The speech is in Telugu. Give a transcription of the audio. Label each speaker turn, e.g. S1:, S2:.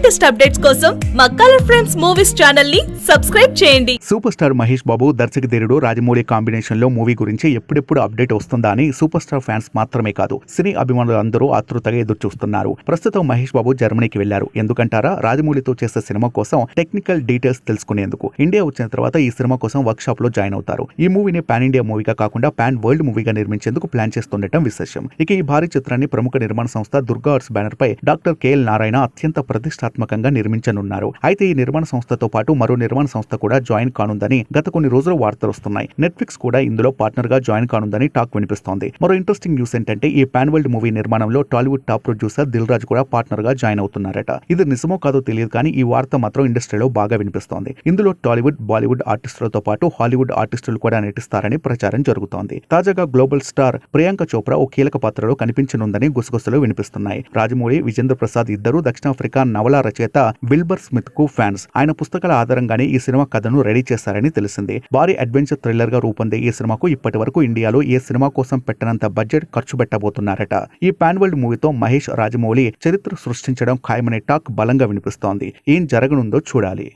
S1: లేటెస్ట్ అప్డేట్స్ కోసం మా కలర్ ఫ్రెండ్స్ మూవీస్ ఛానల్ని సబ్స్క్రైబ్ చేయండి.
S2: సూపర్ స్టార్ మహేష్ బాబు దర్శకధీరుడు రాజమౌళి కాంబినేషన్లో మూవీ గురించి ఎప్పుడెప్పుడు అప్డేట్ వస్తుందా అని సూపర్ స్టార్ ఫ్యాన్స్ మాత్రమే కాదు సినీ అభిమానులు అందరూ ఆతృతగా ఎదురు చూస్తున్నారు ప్రస్తుతం మహేష్ బాబు జర్మనీకి వెళ్ళారు ఎందుకంటారా? రాజమౌళితో చేసే సినిమా కోసం టెక్నికల్ డీటెయిల్స్ తెలుసుకునేందుకు. ఇండియా వచ్చిన తర్వాత ఈ సినిమా కోసం వర్క్ షాప్లో జాయిన్ అవుతారు. ఈ మూవీని పాన్ ఇండియా మూవీగా కాకుండా పాన్ వరల్డ్ మూవీగా నిర్మించేందుకు ప్లాన్ చేస్తుండటం విశేషం. ఇక ఈ భారీ చిత్రాన్ని ప్రముఖ నిర్మాణ సంస్థ దుర్గా ఆర్ట్స్ బ్యానర్ పై డాక్టర్ కేఎల్ నారాయణ అత్యంత ప్రతిష్టాత్మకంగా నిర్మించనున్నారు. అయితే ఈ నిర్మాణ సంస్థతో పాటు మరో నిర్మాణ సంస్థ కూడా జాయిన్ కానుందని గత కొన్ని రోజులు వార్తలు వస్తున్నాయి. నెట్ఫ్లిక్స్ కూడా ఇందులో పార్ట్నర్గా జాయిన్ కానుందని టాక్ వినిపిస్తోంది. మరో ఇంట్రెస్టింగ్ న్యూస్ ఏంటంటే ఈ పాన్ వరల్డ్ మూవీ నిర్మాణంలో Tollywood top producer Dil Raju కూడా పార్ట్నర్గా జాయిన్ అవుతున్నారట. ఇది నిజమో కాదో తెలియదు కానీ ఈ వార్త మాత్రం ఇండస్ట్రీలో బాగా వినిపిస్తోంది. ఇందులో టాలీవుడ్ బాలీవుడ్ ఆర్టిస్టులతో పాటు హాలీవుడ్ ఆర్టిస్టులు కూడా నటిస్తారని ప్రచారం జరుగుతోంది. తాజాగా గ్లోబల్ స్టార్ ప్రియాంక చోప్రా ఓ కీలక పాత్రలో కనిపించనుందని గుసగుసలు వినిపిస్తున్నాయి. రాజమౌళి విజేంద్ర ప్రసాద్ ఇద్దరు దక్షిణాఫ్రికా నవల రచయిత విల్బర్ స్మిత్కు ఫ్యాన్స్. ఆయన పుస్తకాల ఆధారంగానే ఈ సినిమా కథను రెడీ చేశారని తెలిసింది. భారీ అడ్వెంచర్ థ్రిల్లర్గా రూపొందే ఈ సినిమాకు ఇప్పటి వరకు ఇండియాలో ఏ సినిమా కోసం పెట్టనంత బడ్జెట్ ఖర్చు పెట్టబోతున్నారట. ఈ పాన్ వరల్డ్ మూవీతో మహేష్ రాజమౌళి చరిత్ర సృష్టించడం ఖాయమనే టాక్ బలంగా వినిపిస్తోంది. ఏం జరగనుందో చూడాలి.